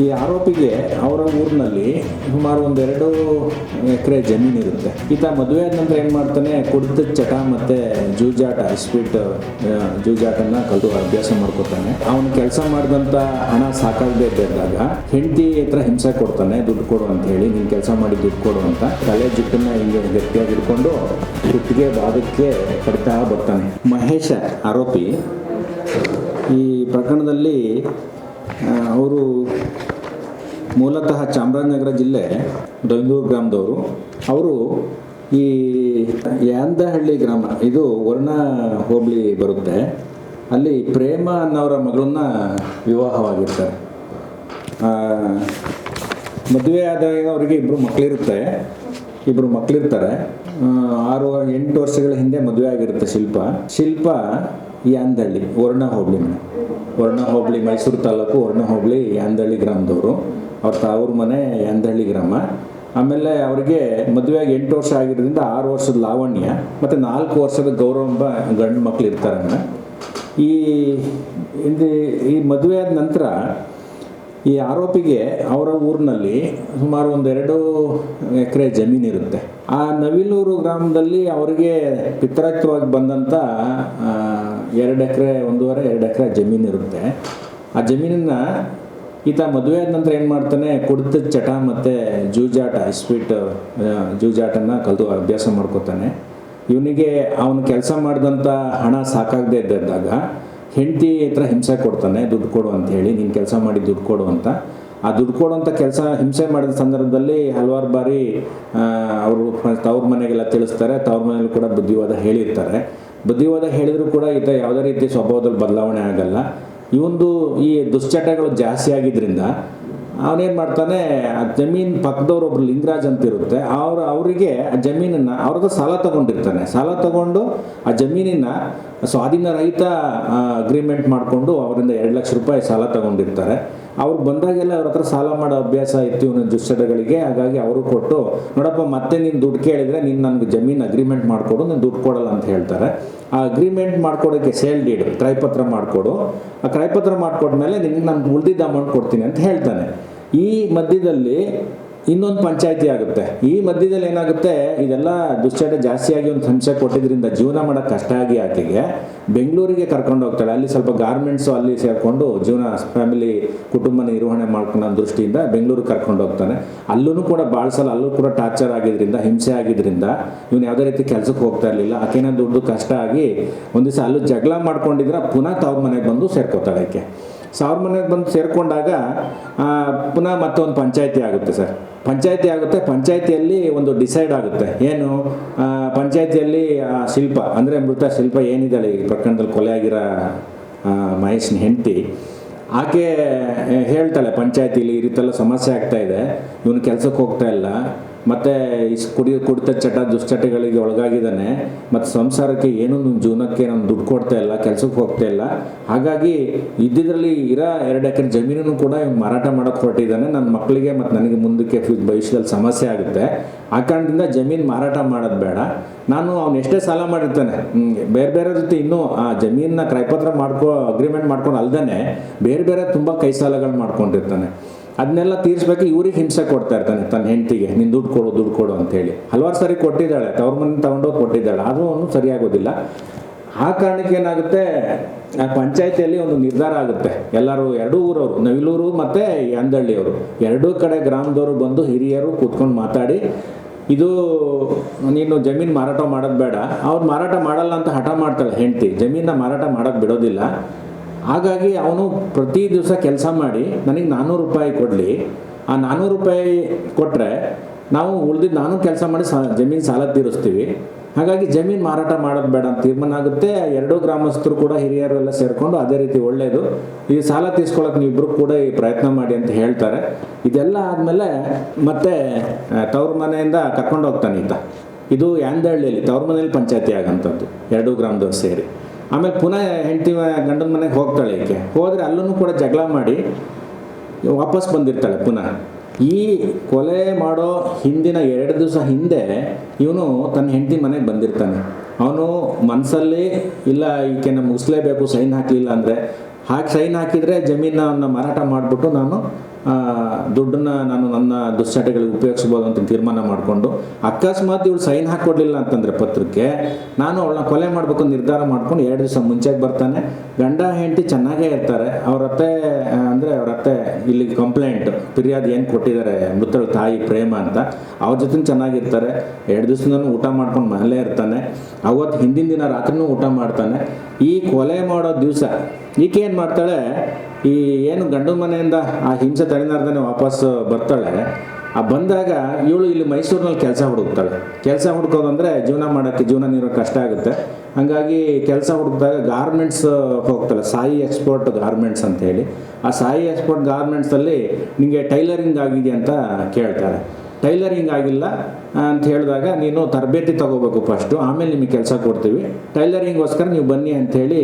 ಈ ಆರೋಪಿಗೆ ಅವರ ಊರಿನಲ್ಲಿ ಸುಮಾರು ಒಂದೆರಡು ಎಕರೆ ಜಮೀನು ಇರುತ್ತೆ. ಈತ ಮದುವೆ ಆದ ನಂತರ ಏನು ಮಾಡ್ತಾನೆ? ಕುಡಿದ ಚಟ ಮತ್ತು ಜೂಜಾಟ ಸ್ವೀಟ್ ಜೂಜಾಟನ ಕಲಿತು ಅಭ್ಯಾಸ ಮಾಡ್ಕೊತಾನೆ. ಅವನು ಕೆಲಸ ಮಾಡಿದಂಥ ಹಣ ಸಾಕಾಗದೇ ಇದ್ದಾಗ ಹೆಂಡತಿ ಹತ್ರ ಹಿಂಸೆ ಕೊಡ್ತಾನೆ, ದುಡ್ಡು ಕೊಡು ಅಂತ ಹೇಳಿ, ನೀನು ಕೆಲಸ ಮಾಡಿ ದುಡ್ಡು ಕೊಡು ಅಂತ ತಲೆ ಜುಟ್ಟನ್ನ ಹಿಂಗೆ ಗಟ್ಟಿಯಾಗಿ ಇಟ್ಕೊಂಡು ಕುತ್ತಿಗೆ ಬಾದಕ್ಕೆ ಕಡಿತಾ ಬರ್ತಾನೆ. ಮಹೇಶ ಆರೋಪಿ ಈ ಪ್ರಕರಣದಲ್ಲಿ ಅವರು ಮೂಲತಃ ಚಾಮರಾಜನಗರ ಜಿಲ್ಲೆ ದೊಂದೂರು ಗ್ರಾಮದವರು. ಅವರು ಈ ಯಾಂದಹಳ್ಳಿ ಗ್ರಾಮ, ಇದು ವರ್ಣ ಹೋಬಳಿ ಬರುತ್ತೆ. ಅಲ್ಲಿ ಪ್ರೇಮ ಅನ್ನೋರ ಮಗಳನ್ನ ವಿವಾಹವಾಗಿರ್ತಾರೆ. ಮದುವೆ ಆದಾಗ ಅವರಿಗೆ ಇಬ್ಬರು ಮಕ್ಕಳಿರುತ್ತೆ ಇಬ್ಬರು ಮಕ್ಕಳಿರ್ತಾರೆ ಆರು, ಎಂಟು ವರ್ಷಗಳ ಹಿಂದೆ ಮದುವೆ ಆಗಿರುತ್ತೆ ಶಿಲ್ಪ. ಶಿಲ್ಪ ಯಾಂದಹಳ್ಳಿ, ವರ್ಣ ಹೋಬಳಿ ವರ್ಣ ಹೋಬಳಿ ಮೈಸೂರು ತಾಲೂಕು ವರ್ಣ ಹೋಬಳಿ ಯಂದಳ್ಳಿ ಗ್ರಾಮದವರು. ಅವ್ರ ತಾವ್ರ ಮನೆ ಯಂದಳ್ಳಿ ಗ್ರಾಮ. ಆಮೇಲೆ ಅವರಿಗೆ ಮದುವೆಯಾಗಿ ಎಂಟು ವರ್ಷ ಆಗಿರೋದ್ರಿಂದ ಆರು ವರ್ಷದ ಲಾವಣ್ಯ ಮತ್ತು ನಾಲ್ಕು ವರ್ಷದ ಗೌರವಂಬ ಗಂಡು ಮಕ್ಕಳು ಇರ್ತಾರೆ ಈ ಇದು ಈ ಮದುವೆ ಆದ ನಂತರ ಈ ಆರೋಪಿಗೆ ಅವರ ಊರಿನಲ್ಲಿ ಸುಮಾರು ಒಂದೆರಡು ಎಕರೆ ಜಮೀನು ಇರುತ್ತೆ. ಆ ನವಿಲೂರು ಗ್ರಾಮದಲ್ಲಿ ಅವರಿಗೆ ಪಿತ್ರಾಕ್ತವಾಗಿ ಬಂದಂಥ ಎರಡು ಎಕರೆ, ಒಂದೂವರೆ, ಎರಡು ಎಕರೆ ಜಮೀನು ಇರುತ್ತೆ. ಆ ಜಮೀನನ್ನು ಈತ ಮದುವೆ ಆದ ನಂತರ ಏನು ಮಾಡ್ತಾನೆ? ಕುಡಿದ ಚಟ ಮತ್ತು ಜೂಜಾಟ ಸ್ವೀಟ್ ಜೂಜಾಟನ ಕಲಿತು ಅಭ್ಯಾಸ ಮಾಡ್ಕೊತಾನೆ. ಇವನಿಗೆ ಅವನು ಕೆಲಸ ಮಾಡಿದಂಥ ಹಣ ಸಾಕಾಗದೆ ಇದ್ದಾಗ ಹೆಂಡತಿ ಹತ್ರ ಹಿಂಸೆ ಕೊಡ್ತಾನೆ, ದುಡ್ಡು ಕೊಡು ಅಂತ ಹೇಳಿ, ನೀನು ಕೆಲಸ ಮಾಡಿ ದುಡ್ಡು ಕೊಡು ಅಂತ. ಆ ದುಡ್ಡು ಕೊಡುವಂಥ ಕೆಲಸ ಹಿಂಸೆ ಮಾಡಿದ ಸಂದರ್ಭದಲ್ಲಿ ಹಲವಾರು ಬಾರಿ ಅವರು ತವ್ರ ಮನೆಗೆಲ್ಲ ತಿಳಿಸ್ತಾರೆ, ತವ್ರ ಮನೇಲಿ ಕೂಡ ಬುದ್ಧಿವಾದ ಹೇಳಿರ್ತಾರೆ. ಬುದ್ಧಿವಾದ ಹೇಳಿದರೂ ಕೂಡ ಈತ ಯಾವುದೇ ರೀತಿ ಸ್ವಭಾವದಲ್ಲಿ ಬದಲಾವಣೆ ಆಗಲ್ಲ. ಇವಂದು ಈ ದುಶ್ಚಟಗಳು ಜಾಸ್ತಿ ಆಗಿದ್ದರಿಂದ ಅವನೇನು ಮಾಡ್ತಾನೆ, ಆ ಜಮೀನು ಪಕ್ಕದವ್ರು ಒಬ್ರು ಲಿಂಗರಾಜ್ ಅಂತ ಇರುತ್ತೆ, ಅವ್ರು ಅವರಿಗೆ ಆ ಜಮೀನನ್ನು ಅವ್ರದ್ದು ಸಾಲ ತಗೊಂಡಿರ್ತಾನೆ. ಸಾಲ ತಗೊಂಡು ಆ ಜಮೀನಿನ ಸ್ವಾಧೀನ ರಹಿತ ಅಗ್ರಿಮೆಂಟ್ ಮಾಡಿಕೊಂಡು ಅವರಿಂದ ಎರಡು ಲಕ್ಷ ರೂಪಾಯಿ ಸಾಲ ತಗೊಂಡಿರ್ತಾರೆ. ಅವ್ರು ಬಂದಾಗೆಲ್ಲ ಅವ್ರ ಹತ್ರ ಸಾಲ ಮಾಡೋ ಅಭ್ಯಾಸ ಇತ್ತು ಇವನ ದುಶ್ಚಟಗಳಿಗೆ, ಹಾಗಾಗಿ ಅವರು ಕೊಟ್ಟು, ನೋಡಪ್ಪ, ಮತ್ತೆ ನೀನು ದುಡ್ಡು ಕೇಳಿದರೆ ನೀನು ನನಗೆ ಜಮೀನು ಅಗ್ರಿಮೆಂಟ್ ಮಾಡಿಕೊಡು, ನೀನು ದುಡ್ಡು ಕೊಡಲ್ಲ ಅಂತ ಹೇಳ್ತಾರೆ. ಆ ಅಗ್ರಿಮೆಂಟ್ ಮಾಡ್ಕೊಡೋಕ್ಕೆ ಸೇಲ್ ಡೀಡ್ ಕ್ರಯಪತ್ರ ಮಾಡಿಕೊಡು. ಆ ಕ್ರಯಪತ್ರ ಮಾಡಿಕೊಟ್ಮೇಲೆ ನಿನಗೆ ನಾನು ಉಳಿದಿದ್ದ ಅಮೌಂಟ್ ಕೊಡ್ತೀನಿ ಅಂತ ಹೇಳ್ತಾನೆ. ಈ ಮಧ್ಯದಲ್ಲಿ ಇನ್ನೊಂದು ಪಂಚಾಯತಿ ಆಗುತ್ತೆ. ಈ ಮಧ್ಯದಲ್ಲಿ ಏನಾಗುತ್ತೆ, ಇದೆಲ್ಲ ದುಶ್ಚಟ ಜಾಸ್ತಿಯಾಗಿ ಒಂದು ಹಿಂಸೆ ಕೊಟ್ಟಿದ್ರಿಂದ ಜೀವನ ಮಾಡೋಕೆ ಕಷ್ಟ ಆಗಿ ಆಕೆಗೆ. ಬೆಂಗಳೂರಿಗೆ ಕರ್ಕೊಂಡು ಹೋಗ್ತಾಳೆ. ಅಲ್ಲಿ ಸ್ವಲ್ಪ ಗಾರ್ಮೆಂಟ್ಸು ಅಲ್ಲಿ ಸೇರಿಕೊಂಡು ಜೀವನ ಫ್ಯಾಮಿಲಿ ಕುಟುಂಬ ನಿರ್ವಹಣೆ ಮಾಡ್ಕೊಳ್ಳೋ ದೃಷ್ಟಿಯಿಂದ ಬೆಂಗಳೂರಿಗೆ ಕರ್ಕೊಂಡು ಹೋಗ್ತಾನೆ. ಅಲ್ಲೂ ಕೂಡ ಭಾಳ ಸಲ ಅಲ್ಲೂ ಕೂಡ ಟಾರ್ಚರ್ ಆಗಿದ್ರಿಂದ, ಹಿಂಸೆ ಆಗಿದ್ರಿಂದ ಇವನು ಯಾವುದೇ ರೀತಿ ಕೆಲಸಕ್ಕೆ ಹೋಗ್ತಾ ಇರಲಿಲ್ಲ. ಆಕೆನ ದುಡ್ಡು ಕಷ್ಟ ಆಗಿ ಒಂದು ದಿವಸ ಅಲ್ಲೂ ಜಗಳ ಮಾಡ್ಕೊಂಡಿದ್ರೆ ಪುನಃ ತವ್ರ ಮನೆಗೆ ಬಂದು ಸೇರ್ಕೋತಾಳೆ ಆಕೆ. ಸಾವಿರ ಮನೆಗೆ ಬಂದು ಸೇರಿಕೊಂಡಾಗ ಪುನಃ ಮತ್ತೊಂದು ಪಂಚಾಯತಿ ಆಗುತ್ತೆ ಸರ್. ಪಂಚಾಯತಿ ಆಗುತ್ತೆ, ಪಂಚಾಯತಿಯಲ್ಲಿ ಒಂದು ಡಿಸೈಡ್ ಆಗುತ್ತೆ. ಏನು? ಪಂಚಾಯತಿಯಲ್ಲಿ ಶಿಲ್ಪ, ಅಂದರೆ ಮೃತ ಶಿಲ್ಪ ಏನಿದ್ದಾಳೆ ಈ ಪ್ರಕರಣದಲ್ಲಿ ಕೊಲೆ ಆಗಿರೋ ಮಹೇಶ್ನ ಹೆಂಡತಿ. ಆಕೆ ಹೇಳ್ತಾಳೆ, ಪಂಚಾಯತಿಲಿ ಈ ರೀತಿಯೆಲ್ಲ ಸಮಸ್ಯೆ ಆಗ್ತಾ ಇದೆ. ಇವನು ಕೆಲಸಕ್ಕೆ ಹೋಗ್ತಾ ಇಲ್ಲ. ಮತ್ತು ಇಸ್ ಕುಡಿ ಕುಡಿತ ಚಟ, ದುಶ್ಚಟಗಳಿಗೆ ಒಳಗಾಗಿದ್ದಾನೆ. ಮತ್ತು ಸಂಸಾರಕ್ಕೆ ಏನೂ ನನ್ನ ಜೀವನಕ್ಕೆ ನಮ್ಮ ದುಡ್ಡು ಕೊಡ್ತಾ ಇಲ್ಲ, ಕೆಲಸಕ್ಕೆ ಹೋಗ್ತಾ ಇಲ್ಲ. ಹಾಗಾಗಿ ಇದ್ದಿದ್ರಲ್ಲಿ ಇರೋ ಎರಡು ಎಕರೆ ಜಮೀನನ್ನು ಕೂಡ ಮಾರಾಟ ಮಾಡೋಕ್ಕೆ ಹೊರಟಿದ್ದಾನೆ. ನನ್ನ ಮಕ್ಕಳಿಗೆ ಮತ್ತು ನನಗೆ ಮುಂದಕ್ಕೆ ಭವಿಷ್ಯದಲ್ಲಿ ಸಮಸ್ಯೆ ಆಗುತ್ತೆ. ಆ ಕಾರಣದಿಂದ ಜಮೀನು ಮಾರಾಟ ಮಾಡೋದು ಬೇಡ. ನಾನು ಅವ್ನು ಎಷ್ಟೇ ಸಾಲ ಮಾಡಿರ್ತಾನೆ. ಬೇರೆ ಬೇರೆ ಜೊತೆ ಇನ್ನೂ ಆ ಜಮೀನನ್ನ ಕ್ರಯಪತ್ರ ಮಾಡ್ಕೊ, ಅಗ್ರಿಮೆಂಟ್ ಮಾಡ್ಕೊಂಡು ಅಲ್ದೇ ಬೇರೆ ಬೇರೆ ತುಂಬ ಕೈ ಸಾಲಗಳು ಮಾಡ್ಕೊಂಡಿರ್ತಾನೆ. ಅದನ್ನೆಲ್ಲ ತೀರಿಸ್ಬೇಕು, ಇವ್ರಿಗೆ ಹಿಂಸೆ ಕೊಡ್ತಾ ಇರ್ತಾನೆ ತನ್ನ ಹೆಂಡತಿಗೆ. ನಿನ್ನ ದುಡ್ಡು ಕೊಡು ದುಡ್ಡು ಕೊಡು ಅಂತೇಳಿ. ಹಲವಾರು ಸರಿ ಕೊಟ್ಟಿದ್ದಾಳೆ ತವ್ರ ಮನೆ ತಗೊಂಡೋಗಿ ಕೊಟ್ಟಿದ್ದಾಳೆ. ಆದರೂ ಅವನು ಸರಿಯಾಗೋದಿಲ್ಲ. ಆ ಕಾರಣಕ್ಕೆ ಏನಾಗುತ್ತೆ, ಆ ಪಂಚಾಯತಿಯಲ್ಲಿ ಒಂದು ನಿರ್ಧಾರ ಆಗುತ್ತೆ. ಎಲ್ಲರೂ, ಎರಡೂ ಊರವರು, ನವಿಲೂರು ಮತ್ತು ಅಂದಳ್ಳಿಯವರು ಎರಡೂ ಕಡೆ ಗ್ರಾಮದವರು ಬಂದು ಹಿರಿಯರು ಕೂತ್ಕೊಂಡು ಮಾತಾಡಿ, ಇದು ನೀನು ಜಮೀನು ಮಾರಾಟ ಮಾಡೋದು ಬೇಡ. ಅವ್ರು ಮಾರಾಟ ಮಾಡಲ್ಲ ಅಂತ ಹಠ ಮಾಡ್ತಾಳೆ ಹೆಂಡತಿ. ಜಮೀನ ಮಾರಾಟ ಮಾಡೋಕ್ಕೆ ಬಿಡೋದಿಲ್ಲ. ಹಾಗಾಗಿ ಅವನು ಪ್ರತಿ ದಿವಸ ಕೆಲಸ ಮಾಡಿ ನನಗೆ ನಾನ್ನೂರು ರೂಪಾಯಿ ಕೊಡಲಿ. ಆ ನಾನ್ನೂರು ರೂಪಾಯಿ ಕೊಟ್ಟರೆ ನಾವು ಉಳಿದಿದ್ದು ನಾನು ಕೆಲಸ ಮಾಡಿ ಸಾ, ಜಮೀನು ಸಾಲ ತೀರಿಸ್ತೀವಿ. ಹಾಗಾಗಿ ಜಮೀನು ಮಾರಾಟ ಮಾಡೋದು ಬೇಡ ಅಂತ ತೀರ್ಮಾನ ಆಗುತ್ತೆ. ಎರಡೂ ಗ್ರಾಮಸ್ಥರು ಕೂಡ ಹಿರಿಯರು ಎಲ್ಲ ಸೇರಿಕೊಂಡು ಅದೇ ರೀತಿ ಒಳ್ಳೆಯದು ಈ ಸಾಲ ತೀರ್ಸ್ಕೊಳಕ್ಕೆ ನೀವಿಬ್ಬರು ಕೂಡ ಈ ಪ್ರಯತ್ನ ಮಾಡಿ ಅಂತ ಹೇಳ್ತಾರೆ. ಇದೆಲ್ಲ ಆದಮೇಲೆ ಮತ್ತೆ ತವ್ರ ಮನೆಯಿಂದ ಕರ್ಕೊಂಡು ಹೋಗ್ತಾನೆ ಈತ. ಇದು ಯಾಂದಹಳ್ಳಿಯಲ್ಲಿ, ತವ್ರ ಮನೇಲಿ ಪಂಚಾಯತಿ ಆಗಂಥದ್ದು ಎರಡೂ ಗ್ರಾಮದವ್ರು ಸೇರಿ. ಆಮೇಲೆ ಪುನಃ ಹೆಂಡತಿ ಗಂಡನ ಮನೆಗೆ ಹೋಗ್ತಾಳೆ ಈಕೆ. ಹೋದರೆ ಅಲ್ಲೂ ಕೂಡ ಜಗಳ ಮಾಡಿ ವಾಪಸ್ ಬಂದಿರ್ತಾಳೆ ಪುನಃ. ಈ ಕೊಲೆ ಮಾಡೋ ಹಿಂದಿನ ಎರಡು ದಿವಸ ಹಿಂದೆ ಇವನು ತನ್ನ ಹೆಂಡತಿ ಮನೆಗೆ ಬಂದಿರ್ತಾನೆ. ಅವನು ಮನಸ್ಸಲ್ಲಿ, ಇಲ್ಲ ಈಕೆನ ಮುಗಿಸ್ಲೇಬೇಕು, ಸೈನ್ ಹಾಕಲಿಲ್ಲ ಅಂದರೆ ಹಾಕಿ ಸೈನ್ ಹಾಕಿದರೆ ಜಮೀನನ್ನ ಮಾರಾಟ ಮಾಡಿಬಿಟ್ಟು ನಾನು ದುಡ್ಡನ್ನ ನಾನು ನನ್ನ ದುಶ್ಚಟಗಳಿಗೆ ಉಪಯೋಗಿಸ್ಬೋದು ಅಂತ ತೀರ್ಮಾನ ಮಾಡಿಕೊಂಡು, ಅಕಸ್ಮಾತ್ ಇವಳು ಸೈನ್ ಹಾಕ್ಕೊಡ್ಲಿಲ್ಲ ಅಂತಂದರೆ ಪತ್ರಕ್ಕೆ, ನಾನು ಅವಳನ್ನ ಕೊಲೆ ಮಾಡಬೇಕು ನಿರ್ಧಾರ ಮಾಡ್ಕೊಂಡು ಎರಡು ದಿವಸ ಮುಂಚೆಗೆ ಬರ್ತಾನೆ. ಗಂಡ, ಹೆಂಡತಿ ಚೆನ್ನಾಗೇ ಇರ್ತಾರೆ. ಅವ್ರ ಅತ್ತೆ ಅಂದರೆ ಅವ್ರ ಅತ್ತೆ ಇಲ್ಲಿ ಕಂಪ್ಲೇಂಟ್, ಫಿರ್ಯಾದಿ ಏನು ಕೊಟ್ಟಿದ್ದಾರೆ, ಮೃತಳ ತಾಯಿ ಪ್ರೇಮ ಅಂತ, ಅವ್ರ ಜೊತೆ ಚೆನ್ನಾಗಿರ್ತಾರೆ. ಎರಡು ದಿವಸನೂ ಊಟ ಮಾಡ್ಕೊಂಡು ಮನೇಲೇ ಇರ್ತಾನೆ. ಅವತ್ತು ಹಿಂದಿನ ದಿನ ರಾತ್ರಿನೂ ಊಟ ಮಾಡ್ತಾನೆ. ಈ ಕೊಲೆ ಮಾಡೋ ದಿವಸ ಈಕೆ ಏನು ಮಾಡ್ತಾಳೆ? ಈ ಏನು ಗಂಡು ಮನೆಯಿಂದ ಆ ಹಿಂಸೆ ತಡೆನಾರ್ದೇ ವಾಪಸ್ ಬರ್ತಾಳೆ, ಆ ಬಂದಾಗ ಇವಳು ಇಲ್ಲಿ ಮೈಸೂರಿನಲ್ಲಿ ಕೆಲಸ ಹುಡುಕ್ತಾಳೆ. ಕೆಲಸ ಹುಡ್ಕೋದಂದ್ರೆ ಜೀವನ ಮಾಡೋಕ್ಕೆ ಜೀವನ ನೀರೋ ಕಷ್ಟ ಆಗುತ್ತೆ. ಹಾಗಾಗಿ ಕೆಲಸ ಹುಡುಕಿದಾಗ ಗಾರ್ಮೆಂಟ್ಸ್ ಹೋಗ್ತಾಳೆ ಸಾಯಿ ಎಕ್ಸ್ಪೋರ್ಟ್ ಗಾರ್ಮೆಂಟ್ಸ್ ಅಂತ ಹೇಳಿ. ಆ ಸಾಯಿ ಎಕ್ಸ್ಪೋರ್ಟ್ ಗಾರ್ಮೆಂಟ್ಸಲ್ಲಿ ನಿಮಗೆ ಟೈಲರಿಂಗ್ ಆಗಿದೆ ಅಂತ ಕೇಳ್ತಾರೆ. ಟೈಲರಿಂಗ್ ಆಗಿಲ್ಲ ಅಂತ ಹೇಳಿದಾಗ ನೀನು ತರಬೇತಿ ತಗೋಬೇಕು ಫಸ್ಟು ಆಮೇಲೆ ನಿಮಗೆ ಕೆಲಸ ಕೊಡ್ತೀವಿ. ಟೈಲರಿಂಗೋಸ್ಕರ ನೀವು ಬನ್ನಿ ಅಂಥೇಳಿ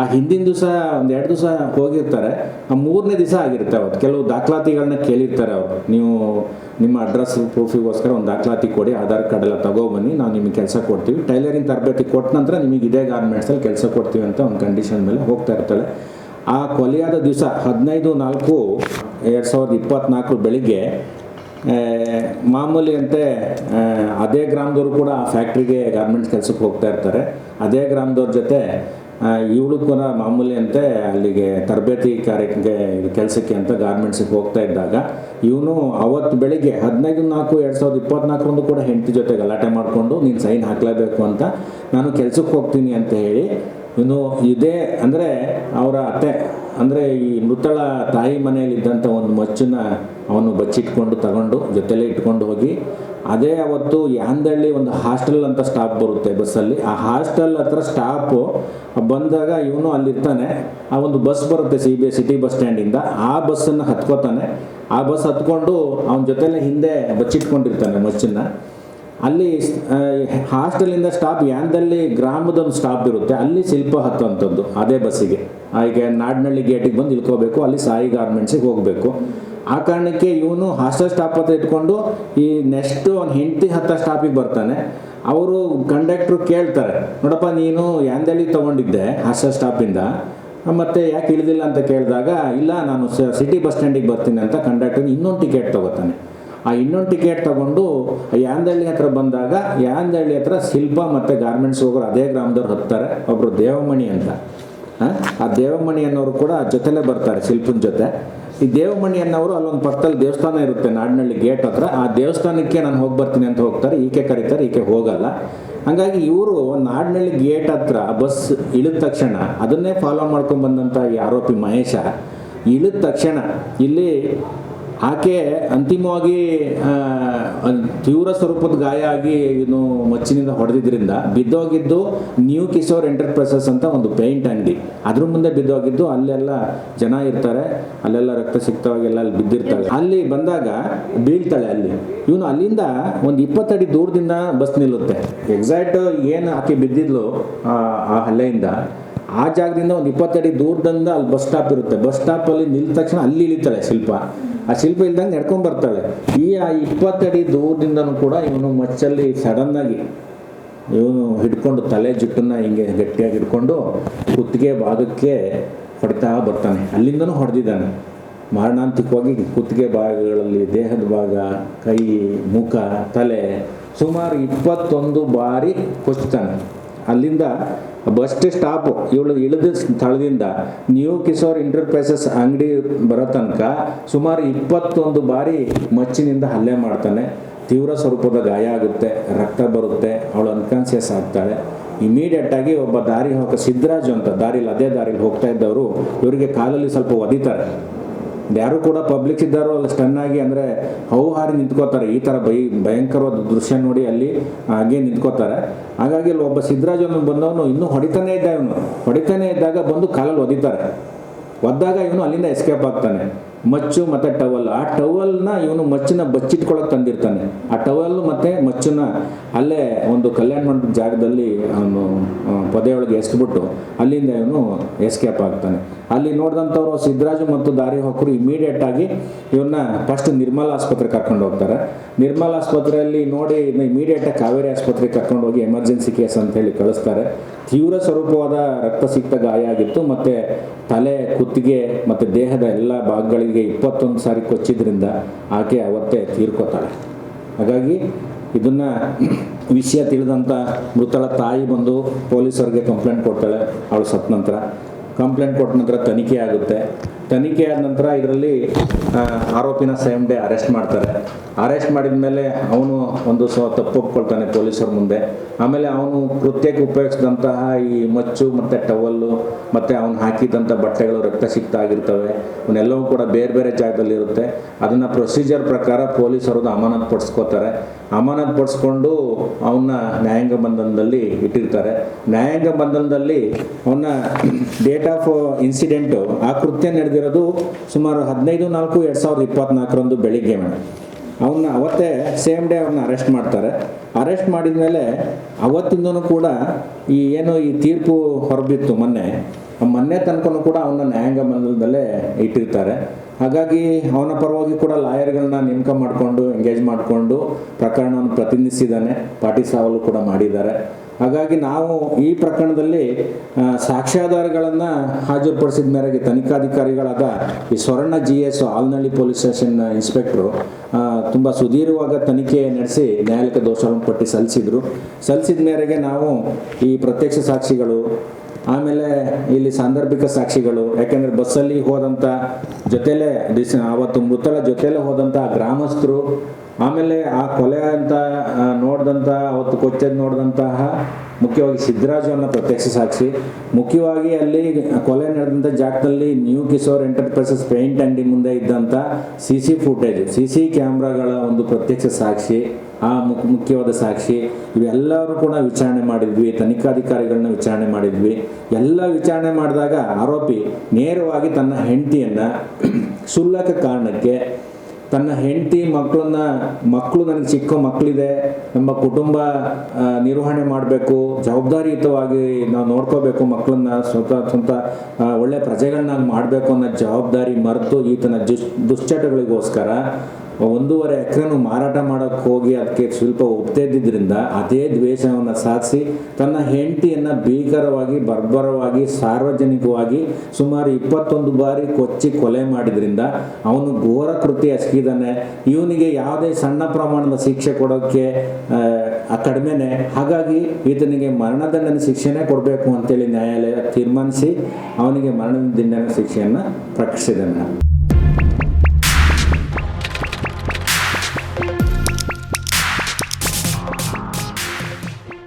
ಆ ಹಿಂದಿನ ದಿವಸ, ಒಂದು ಎರಡು ದಿವಸ ಹೋಗಿರ್ತಾರೆ. ಆ ಮೂರನೇ ದಿವಸ ಆಗಿರುತ್ತೆ ಅವತ್ತು. ಕೆಲವು ದಾಖಲಾತಿಗಳನ್ನ ಕೇಳಿರ್ತಾರೆ ಅವರು. ನೀವು ನಿಮ್ಮ ಅಡ್ರೆಸ್ ಪ್ರೂಫಿಗೋಸ್ಕರ ಒಂದು ದಾಖಲಾತಿ ಕೊಡಿ, ಆಧಾರ್ ಕಾರ್ಡ್ ಎಲ್ಲ ತಗೊಬನ್ನಿ, ನಾವು ನಿಮಗೆ ಕೆಲಸ ಕೊಡ್ತೀವಿ. ಟೈಲರಿಂಗ್ ತರಬೇತಿ ಕೊಟ್ಟ ನಂತರ ನಿಮಗೆ ಇದೇ ಗಾರ್ಮೆಂಟ್ಸಲ್ಲಿ ಕೆಲಸ ಕೊಡ್ತೀವಿ ಅಂತ ಒಂದು ಕಂಡೀಷನ್ ಮೇಲೆ ಹೋಗ್ತಾ ಇರ್ತಾಳೆ ಆ ಕೊಲೆಯಾದ ದಿವಸ ಹದಿನೈದು ನಾಲ್ಕು, ಎರಡು ಸಾವಿರದ ಇಪ್ಪತ್ತ್ನಾಲ್ಕು ಬೆಳಿಗ್ಗೆ ಮಾಮೂಲಿ ಅಂತೆ ಅದೇ ಗ್ರಾಮದವರು ಕೂಡ ಆ ಫ್ಯಾಕ್ಟ್ರಿಗೆ ಗಾರ್ಮೆಂಟ್ಸ್ ಕೆಲಸಕ್ಕೆ ಹೋಗ್ತಾ ಇರ್ತಾರೆ. ಅದೇ ಗ್ರಾಮದವ್ರ ಜೊತೆ ಇವಳು ಕೂಡ ಮಾಮೂಲಿ ಅಂತೆ ಅಲ್ಲಿಗೆ ತರಬೇತಿ ಕಾರ್ಯಕ್ಕೆ ಕೆಲಸಕ್ಕೆ ಅಂತ ಗಾರ್ಮೆಂಟ್ಸಿಗೆ ಹೋಗ್ತಾ ಇದ್ದಾಗ, ಇವನು ಅವತ್ತು ಬೆಳಿಗ್ಗೆ ಹದಿನೈದು ನಾಲ್ಕು, ಎರಡು ಸಾವಿರದ ಇಪ್ಪತ್ನಾಲ್ಕರಂದು ಕೂಡ ಹೆಂಡತಿ ಜೊತೆ ಗಲಾಟೆ ಮಾಡಿಕೊಂಡು, ನೀನು ಸೈನ್ ಹಾಕಲೇಬೇಕು ಅಂತ ನಾನು ಕೆಲಸಕ್ಕೆ ಹೋಗ್ತೀನಿ ಅಂತ ಹೇಳಿ, ಇವನು ಇದೇ ಅಂದರೆ ಅವರ ಅತ್ತೆ ಅಂದರೆ ಈ ಮೃತಳ ತಾಯಿ ಮನೆಯಲ್ಲಿದ್ದಂಥ ಒಂದು ಮಚ್ಚನ್ನ ಅವನು ಬಚ್ಚಿಟ್ಕೊಂಡು ತಗೊಂಡು ಜೊತೆಲೇ ಇಟ್ಕೊಂಡು ಹೋಗಿ, ಅದೇ ಅವತ್ತು ಯಾಂದಳ್ಳಿ ಒಂದು ಹಾಸ್ಟೆಲ್ ಅಂತ ಸ್ಟಾಪ್ ಬರುತ್ತೆ ಬಸ್ಸಲ್ಲಿ ಆ ಹಾಸ್ಟೆಲ್ ಹತ್ರ ಸ್ಟಾಪು ಬಂದಾಗ ಇವನು ಅಲ್ಲಿರ್ತಾನೆ. ಆ ಒಂದು ಬಸ್ ಬರುತ್ತೆ ಸಿ ಬಿ ಸಿಟಿ ಬಸ್ ಸ್ಟ್ಯಾಂಡಿಂದ ಆ ಬಸ್ಸನ್ನು ಹತ್ಕೋತಾನೆ. ಆ ಬಸ್ ಹತ್ಕೊಂಡು ಅವನ ಜೊತೆಲೇ ಹಿಂದೆ ಬಚ್ಚಿಟ್ಕೊಂಡಿರ್ತಾನೆ ಮಚ್ಚನ್ನ. ಅಲ್ಲಿ ಹಾಸ್ಟೆಲಿಂದ ಸ್ಟಾಪ್ ಯಾಂದಲ್ಲಿ ಗ್ರಾಮದೊಂದು ಸ್ಟಾಪ್ ಇರುತ್ತೆ, ಅಲ್ಲಿ ಶಿಲ್ಪ ಹತ್ತುವಂಥದ್ದು, ಅದೇ ಬಸ್ಸಿಗೆ. ಹಾಗೆ ನಾಡ್ನಳ್ಳಿ ಗೇಟಿಗೆ ಬಂದು ಇಳ್ಕೋಬೇಕು, ಅಲ್ಲಿ ಸಾಯಿ ಗಾರ್ಮೆಂಟ್ಸಿಗೆ ಹೋಗಬೇಕು. ಆ ಕಾರಣಕ್ಕೆ ಇವನು ಹಾಸ್ಟೆಲ್ ಸ್ಟಾಪ್ ಹತ್ರ ಇಟ್ಕೊಂಡು, ಈ ನೆಕ್ಸ್ಟ್ ಒಂದು ಹೆಂಡತಿ ಹತ್ತ ಸ್ಟಾಪಿಗೆ ಬರ್ತಾನೆ. ಅವರು ಕಂಡಕ್ಟ್ರು ಕೇಳ್ತಾರೆ, ನೋಡಪ್ಪ, ನೀನು ಯಾಂದಳ್ಳಿ ತೊಗೊಂಡಿದ್ದೆ ಹಾಸ್ಟೆಲ್ ಸ್ಟಾಪಿಂದ ಮತ್ತೆ ಯಾಕೆ ಇಳಿದಿಲ್ಲ ಅಂತ ಕೇಳಿದಾಗ, ಇಲ್ಲ, ನಾನು ಸಿಟಿ ಬಸ್ ಸ್ಟ್ಯಾಂಡಿಗೆ ಬರ್ತೀನಿ ಅಂತ ಕಂಡಕ್ಟರ್ ಇನ್ನೊಂದು ಟಿಕೆಟ್ ತಗೋತಾನೆ. ಆ ಇನ್ನೊಂದು ಟಿಕೆಟ್ ತಗೊಂಡು ಯಾಂದಳ್ಳಿ ಹತ್ರ ಬಂದಾಗ, ಯಾಂದಳ್ಳಿ ಹತ್ರ ಶಿಲ್ಪ ಮತ್ತು ಗಾರ್ಮೆಂಟ್ಸ್ ಹೋಗೋರು ಅದೇ ಗ್ರಾಮದವ್ರು ಹತ್ತಾರೆ ಒಬ್ಬರು ದೇವಮಣಿ ಅಂತ. ಆ? ದೇವಮಣಿ ಅನ್ನೋರು ಕೂಡ ಜೊತೆಲೇ ಬರ್ತಾರೆ ಶಿಲ್ಪನ ಜೊತೆ. ಈ ದೇವಮಣಿ ಅನ್ನೋರು ಅಲ್ಲೊಂದು ಪಕ್ಕದಲ್ಲಿ ದೇವಸ್ಥಾನ ಇರುತ್ತೆ, ನಾಡಿನಳ್ಳಿ ಗೇಟ್ ಹತ್ರ. ಆ ದೇವಸ್ಥಾನಕ್ಕೆ ನಾನು ಹೋಗಿ ಬರ್ತೀನಿ ಅಂತ ಹೋಗ್ತಾರೆ, ಈಕೆ ಕರೀತಾರೆ, ಈಕೆ ಹೋಗಲ್ಲ. ಹಂಗಾಗಿ ಇವರು ನಾಡಿನಳ್ಳಿ ಗೇಟ್ ಹತ್ರ ಬಸ್ ಇಳಿದ ತಕ್ಷಣ, ಅದನ್ನೇ ಫಾಲೋ ಮಾಡ್ಕೊಂಡು ಬಂದಂಥ ಈ ಆರೋಪಿ ಮಹೇಶ, ಇಳಿದ ತಕ್ಷಣ ಇಲ್ಲಿ ಆಕೆ ಅಂತಿಮವಾಗಿ ತೀವ್ರ ಸ್ವರೂಪದ ಗಾಯ ಆಗಿ ಇನ್ನು ಮಚ್ಚಿನಿಂದ ಹೊಡೆದಿದ್ದರಿಂದ ಬಿದ್ದೋಗಿದ್ದು ನ್ಯೂ ಕಿಶೋರ್ ಎಂಟರ್ಪ್ರೈಸಸ್ ಅಂತ ಒಂದು ಪೇಂಟ್ ಅಂಗಡಿ. ಅದ್ರ ಮುಂದೆ ಬಿದ್ದೋಗಿದ್ದು ಅಲ್ಲೆಲ್ಲ ಜನ ಇರ್ತಾರೆ, ಅಲ್ಲೆಲ್ಲ ರಕ್ತ ಸಿಕ್ತವಾಗೆಲ್ಲ ಅಲ್ಲಿ ಬಿದ್ದಿರ್ತಾಳೆ. ಅಲ್ಲಿ ಬಂದಾಗ ಬೀಳ್ತಾಳೆ ಅಲ್ಲಿ. ಇವನು ಅಲ್ಲಿಂದ ಒಂದು ಇಪ್ಪತ್ತಡಿ ದೂರದಿಂದ ಬಸ್ ನಿಲ್ಲುತ್ತೆ. ಎಕ್ಸಾಕ್ಟ್ ಏನು ಆಕೆ ಬಿದ್ದಿದ್ಲು, ಆ ಆ ಹಲ್ಲೆಯಿಂದ, ಆ ಜಾಗದಿಂದ ಒಂದು ಇಪ್ಪತ್ತಡಿ ದೂರದಿಂದ ಅಲ್ಲಿ ಬಸ್ ಸ್ಟಾಪ್ ಇರುತ್ತೆ. ಬಸ್ ಸ್ಟಾಪಲ್ಲಿ ನಿಲ್ದ ತಕ್ಷಣ ಅಲ್ಲಿ ಇಳಿತಾಳೆ ಶಿಲ್ಪ. ಆ ಶಿಲ್ಪ ಇಲ್ದಂಗೆ ನಡ್ಕೊಂಡು ಬರ್ತಾಳೆ. ಈ ಆ ಇಪ್ಪತ್ತಡಿ ದೂರದಿಂದನೂ ಕೂಡ ಇವನು ಮಚ್ಚಲ್ಲಿ ಸಡನ್ನಾಗಿ ಇವನು ಹಿಡ್ಕೊಂಡು ತಲೆ ಜುಟ್ಟನ್ನ ಹಿಂಗೆ ಗಟ್ಟಿಯಾಗಿ ಹಿಡ್ಕೊಂಡು ಕುತ್ತಿಗೆ ಭಾಗಕ್ಕೆ ಹೊಡಿತಾ ಬರ್ತಾನೆ. ಅಲ್ಲಿಂದನೂ ಹೊಡೆದಿದ್ದಾನೆ. ಮಾರಣಾಂತಿಕವಾಗಿ ಕುತ್ತಿಗೆ ಭಾಗಗಳಲ್ಲಿ ದೇಹದ ಭಾಗ, ಕೈ, ಮುಖ, ತಲೆ ಸುಮಾರು ಇಪ್ಪತ್ತೊಂದು ಬಾರಿ ಕೊಚ್ತಾನೆ ಅಲ್ಲಿಂದ ಬಸ್ ಸ್ಟಾಪ್ ಇವಳು ಇಳಿದ ಸ್ಥಳದಿಂದ ನ್ಯೂ ಕಿಶೋರ್ ಇಂಟರ್ಪ್ರೈಸಸ್ ಅಂಗಡಿ ಬರೋ ತನಕ ಸುಮಾರು ಇಪ್ಪತ್ತೊಂದು ಬಾರಿ ಮಚ್ಚಿನಿಂದ ಹಲ್ಲೆ ಮಾಡ್ತಾನೆ. ತೀವ್ರ ಸ್ವರೂಪದ ಗಾಯ ಆಗುತ್ತೆ, ರಕ್ತ ಬರುತ್ತೆ, ಅವಳು ಅನ್ಕಾನ್ಸಿಯಸ್ ಆಗ್ತಾಳೆ. ಇಮಿಡಿಯೇಟ್ ಆಗಿ ಒಬ್ಬ ದಾರಿ ಹೋಗ ಸಿದ್ದರಾಜು ಅಂತ, ದಾರಿಲಿ, ಅದೇ ದಾರಿಲಿ ಹೋಗ್ತಾ ಇದ್ದವರು, ಇವರಿಗೆ ಕಾಲಲ್ಲಿ ಸ್ವಲ್ಪ ಒದಿತಾರೆ. ಯಾರು ಕೂಡ ಪಬ್ಲಿಕ್ ಇದ್ದಾರೋ ಅಲ್ಲಿ ಸ್ಟನ್ ಆಗಿ ಅಂದರೆ ಹೌಹಾರಿ ನಿಂತ್ಕೋತಾರೆ. ಈ ಥರ ಭಯ ಭಯಂಕರವಾದ ದೃಶ್ಯ ನೋಡಿ ಅಲ್ಲಿ ಹಾಗೆ ನಿಂತ್ಕೋತಾರೆ. ಹಾಗಾಗಿ ಅಲ್ಲಿ ಒಬ್ಬ ಸಿದ್ದರಾಜ್ ಅವನು ಬಂದವನು ಇನ್ನೂ ಹೊಡಿತಾನೇ ಇದ್ದ ಇವನು. ಹೊಡಿತಾನೇ ಇದ್ದಾಗ ಬಂದು ಕಾಲಲ್ಲಿ ಒದಿತಾರೆ. ಒದ್ದಾಗ ಇವನು ಅಲ್ಲಿಂದ ಎಸ್ಕೇಪ್ ಆಗ್ತಾನೆ. ಮಚ್ಚು ಮತ್ತು ಟವಲ್. ಆ ಟವಲ್ನ ಇವನು ಮಚ್ಚನ್ನ ಬಚ್ಚಿಟ್ಕೊಳಕ್ಕೆ ತಂದಿರ್ತಾನೆ. ಆ ಟವಲ್ ಮತ್ತು ಮಚ್ಚನ್ನ ಅಲ್ಲೇ ಒಂದು ಕಲ್ಯಾಣ ಮಂಟಪದ ಜಾಗದಲ್ಲಿ ಅವನು ಪೊದೆಯೊಳಗೆ ಎಸ್ಬಿಟ್ಟು ಅಲ್ಲಿಂದ ಇವನು ಎಸ್ಕೇಪ್ ಆಗ್ತಾನೆ. ಅಲ್ಲಿ ನೋಡಿದಂಥವ್ರು ಸಿದ್ದರಾಜು ಮತ್ತು ದಾರಿ ಹೊಕ್ಕರು ಇಮಿಡಿಯೇಟ್ ಆಗಿ ಇವನ್ನ ಫಸ್ಟ್ ನಿರ್ಮಲ ಆಸ್ಪತ್ರೆಗೆ ಕರ್ಕೊಂಡು ಹೋಗ್ತಾರೆ. ನಿರ್ಮಲ ಆಸ್ಪತ್ರೆಯಲ್ಲಿ ನೋಡಿ ಇಮಿಡಿಯೇಟಾಗಿ ಕಾವೇರಿ ಆಸ್ಪತ್ರೆಗೆ ಕರ್ಕೊಂಡು ಹೋಗಿ ಎಮರ್ಜೆನ್ಸಿ ಕೇಸ್ ಅಂತ ಹೇಳಿ ಕಳಿಸ್ತಾರೆ. ತೀವ್ರ ಸ್ವರೂಪವಾದ ರಕ್ತಸಿಕ್ತ ಗಾಯ ಆಗಿತ್ತು. ಮತ್ತು ತಲೆ, ಕುತ್ತಿಗೆ ಮತ್ತು ದೇಹದ ಎಲ್ಲ ಭಾಗಗಳಿಗೆ ಆಕೆಗೆ ಇಪ್ಪತ್ತೊಂದು ಸಾರಿ ಕೊಚ್ಚಿದ್ರಿಂದ ಆಕೆ ಅವತ್ತೇ ತೀರ್ಕೋತಾಳೆ. ಹಾಗಾಗಿ ಇದನ್ನ ವಿಷಯ ತಿಳಿದಂಥ ಮೃತಳ ತಾಯಿ ಬಂದು ಪೊಲೀಸರಿಗೆ ಕಂಪ್ಲೇಂಟ್ ಕೊಡ್ತಾಳೆ, ಅವಳು ಸತ್ತ ನಂತರ. ಕಂಪ್ಲೇಂಟ್ ಕೊಟ್ಟ ನಂತರ ತನಿಖೆ ಆಗುತ್ತೆ. ತನಿಖೆ ಆದ ನಂತರ ಇದರಲ್ಲಿ ಆರೋಪಿನ ಸೇಮ್ ಡೇ ಅರೆಸ್ಟ್ ಮಾಡ್ತಾರೆ. ಅರೆಸ್ಟ್ ಮಾಡಿದ ಮೇಲೆ ಅವನು ಒಂದು ಸೊ ತಪ್ಪೊಪ್ಕೊಳ್ತಾನೆ ಪೊಲೀಸರ ಮುಂದೆ. ಆಮೇಲೆ ಅವನು ಕೃತ್ಯಕ್ಕೆ ಉಪಯೋಗಿಸಿದಂತಹ ಈ ಮಚ್ಚು ಮತ್ತು ಟವಲ್ಲು, ಮತ್ತು ಅವನು ಹಾಕಿದಂಥ ಬಟ್ಟೆಗಳು ರಕ್ತಸಿಕ್ತ ಆಗಿರ್ತವೆ ಅವನ್ನೆಲ್ಲವೂ ಕೂಡ ಬೇರೆ ಬೇರೆ ಜಾಗದಲ್ಲಿ ಇರುತ್ತೆ ಅದನ್ನು ಪ್ರೊಸೀಜರ್ ಪ್ರಕಾರ ಪೊಲೀಸರು ಅಮಾನತ್ ಪಡಿಸ್ಕೋತಾರೆ ಅಮಾನತ್ ಪಡಿಸ್ಕೊಂಡು ಅವನ್ನ ನ್ಯಾಯಾಂಗ ಬಂಧನದಲ್ಲಿ ಇಟ್ಟಿರ್ತಾರೆ. ನ್ಯಾಯಾಂಗ ಬಂಧನದಲ್ಲಿ ಅವನ್ನ ಡೇಟ್ ಆಫ್ ಇನ್ಸಿಡೆಂಟು ಆ ಕೃತ್ಯ ನಡೆದಿರೋದು ಸುಮಾರು ಹದಿನೈದು, ನಾಲ್ಕು, ಎರಡು ಸಾವಿರದ ಇಪ್ಪತ್ನಾಲ್ಕರಂದು ಬೆಳಿಗ್ಗೆ ಮೇಡಮ್ ಅವನ್ನ ಅವತ್ತೇ ಸೇಮ್ ಡೇ ಅವ್ರನ್ನ ಅರೆಸ್ಟ್ ಮಾಡ್ತಾರೆ. ಅರೆಸ್ಟ್ ಮಾಡಿದ ಮೇಲೆ ಅವತ್ತಿಂದನೂ ಕೂಡ ಈ ಏನು ಈ ತೀರ್ಪು ಹೊರಬಿತ್ತು ಮೊನ್ನೆ ಮೊನ್ನೆ ತನಕನೂ ಕೂಡ ಅವನ್ನ ನ್ಯಾಯಾಂಗ ಬಂಧನದಲ್ಲೇ ಇಟ್ಟಿರ್ತಾರೆ. ಹಾಗಾಗಿ ಅವನ ಪರವಾಗಿ ಕೂಡ ಲಾಯರ್ಗಳನ್ನ ನೇಮಕ ಮಾಡಿಕೊಂಡು, ಎಂಗೇಜ್ ಮಾಡಿಕೊಂಡು ಪ್ರಕರಣವನ್ನು ಪ್ರತಿನಿಧಿಸಿದ್ದಾನೆ. ಪಾಟಿ ಸಾವಲು ಕೂಡ ಮಾಡಿದ್ದಾರೆ. ಹಾಗಾಗಿ ನಾವು ಈ ಪ್ರಕರಣದಲ್ಲಿ ಸಾಕ್ಷ್ಯಾಧಾರಗಳನ್ನ ಹಾಜರುಪಡಿಸಿದ ಮೇರೆಗೆ ತನಿಖಾಧಿಕಾರಿಗಳಾದ ಈ Swarna G S Alnalli police station inspector ತುಂಬ ಸುದೀರ್ಘವಾಗ ತನಿಖೆ ನಡೆಸಿ ನ್ಯಾಯಾಲಯಕ್ಕೆ ದೋಷಾರೋಪ ಪಟ್ಟಿ ಸಲ್ಲಿಸಿದ್ರು. ಸಲ್ಲಿಸಿದ ಮೇರೆಗೆ ನಾವು ಈ ಪ್ರತ್ಯಕ್ಷ ಸಾಕ್ಷಿಗಳು ಆಮೇಲೆ ಇಲ್ಲಿ ಸಾಂದರ್ಭಿಕ ಸಾಕ್ಷಿಗಳು ಯಾಕೆಂದ್ರೆ ಬಸ್ಸಲ್ಲಿ ಹೋದಂಥ ಜೊತೆಲೆ ಅವತ್ತು ಮೃತಳ ಜೊತೆಲೆ ಹೋದಂಥ ಗ್ರಾಮಸ್ಥರು ಆಮೇಲೆ ಆ ಕೊಲೆ ಅಂತ ನೋಡಿದಂಥ ಅವತ್ತು ಕೊಚ್ಚದ್ ನೋಡಿದಂತಹ ಮುಖ್ಯವಾಗಿ ಸಿದ್ದರಾಜು ಅನ್ನೋ ಪ್ರತ್ಯಕ್ಷ ಸಾಕ್ಷಿ. ಮುಖ್ಯವಾಗಿ ಅಲ್ಲಿ ಕೊಲೆ ನಡೆದಂಥ ಜಾಗದಲ್ಲಿ ನ್ಯೂ ಕಿಶೋರ್ ಎಂಟರ್ಪ್ರೈಸಸ್ ಪೇಂಟ್ ಅಂಗಡಿ ಮುಂದೆ ಇದ್ದಂಥ C C footage C C ಕ್ಯಾಮ್ರಾಗಳ ಒಂದು ಪ್ರತ್ಯಕ್ಷ ಸಾಕ್ಷಿ, ಆ ಮುಖ್ ಮುಖ್ಯವಾದ ಸಾಕ್ಷಿ. ಇವೆಲ್ಲರೂ ಕೂಡ ವಿಚಾರಣೆ ಮಾಡಿದ್ವಿ, ತನಿಖಾಧಿಕಾರಿಗಳನ್ನ ವಿಚಾರಣೆ ಮಾಡಿದ್ವಿ. ಎಲ್ಲ ವಿಚಾರಣೆ ಮಾಡಿದಾಗ ಆರೋಪಿ ನೇರವಾಗಿ ತನ್ನ ಹೆಂಡತಿಯನ್ನು ಸುಲ್ಲಕ ಕಾರಣಕ್ಕೆ ತನ್ನ ಹೆಂಡತಿ ಮಕ್ಕಳನ್ನ, ಮಕ್ಕಳು ನನಗೆ ಚಿಕ್ಕ ಮಕ್ಕಳಿದೆ, ನಮ್ಮ ಕುಟುಂಬ ನಿರ್ವಹಣೆ ಮಾಡಬೇಕು, ಜವಾಬ್ದಾರಿಯುತವಾಗಿ ನಾವು ನೋಡ್ಕೋಬೇಕು ಮಕ್ಕಳನ್ನ, ಸ್ವಂತ ಸ್ವಂತ ಒಳ್ಳೆ ಪ್ರಜೆಗಳನ್ನಾಗಿ ಮಾಡಬೇಕು ಅನ್ನೋ ಜವಾಬ್ದಾರಿ ಮರೆತು ಈತನ ದುಶ್ ದುಶ್ಚಟಗಳಿಗೋಸ್ಕರ ಒಂದೂವರೆ ಎಕರೆನು ಮಾರಾಟ ಮಾಡೋಕ್ಕೆ ಹೋಗಿ ಅದಕ್ಕೆ ಸ್ವಲ್ಪ ಒಪ್ತಿದ್ದಿದ್ದರಿಂದ ಅದೇ ದ್ವೇಷವನ್ನು ಸಾಧಿಸಿ ತನ್ನ ಹೆಂಡತಿಯನ್ನು ಭೀಕರವಾಗಿ, ಬರ್ಬರವಾಗಿ, ಸಾರ್ವಜನಿಕವಾಗಿ ಸುಮಾರು ಇಪ್ಪತ್ತೊಂದು ಬಾರಿ ಕೊಚ್ಚಿ ಕೊಲೆ ಮಾಡಿದ್ರಿಂದ ಅವನು ಘೋರ ಕೃತಿ ಎಸಗಿದ್ದಾನೆ ಇವನಿಗೆ ಯಾವುದೇ ಸಣ್ಣ ಪ್ರಮಾಣದ ಶಿಕ್ಷೆ ಕೊಡೋಕ್ಕೆ ಕಡಿಮೆನೇ. ಹಾಗಾಗಿ ಈತನಿಗೆ ಮರಣದಂಡನೆ ಶಿಕ್ಷೆನೇ ಕೊಡಬೇಕು ಅಂತೇಳಿ ನ್ಯಾಯಾಲಯ ತೀರ್ಮಾನಿಸಿ ಅವನಿಗೆ ಮರಣದಂಡನೆ ಶಿಕ್ಷೆಯನ್ನು ಪ್ರಕಟಿಸಿದೆ ಮೇಡಮ್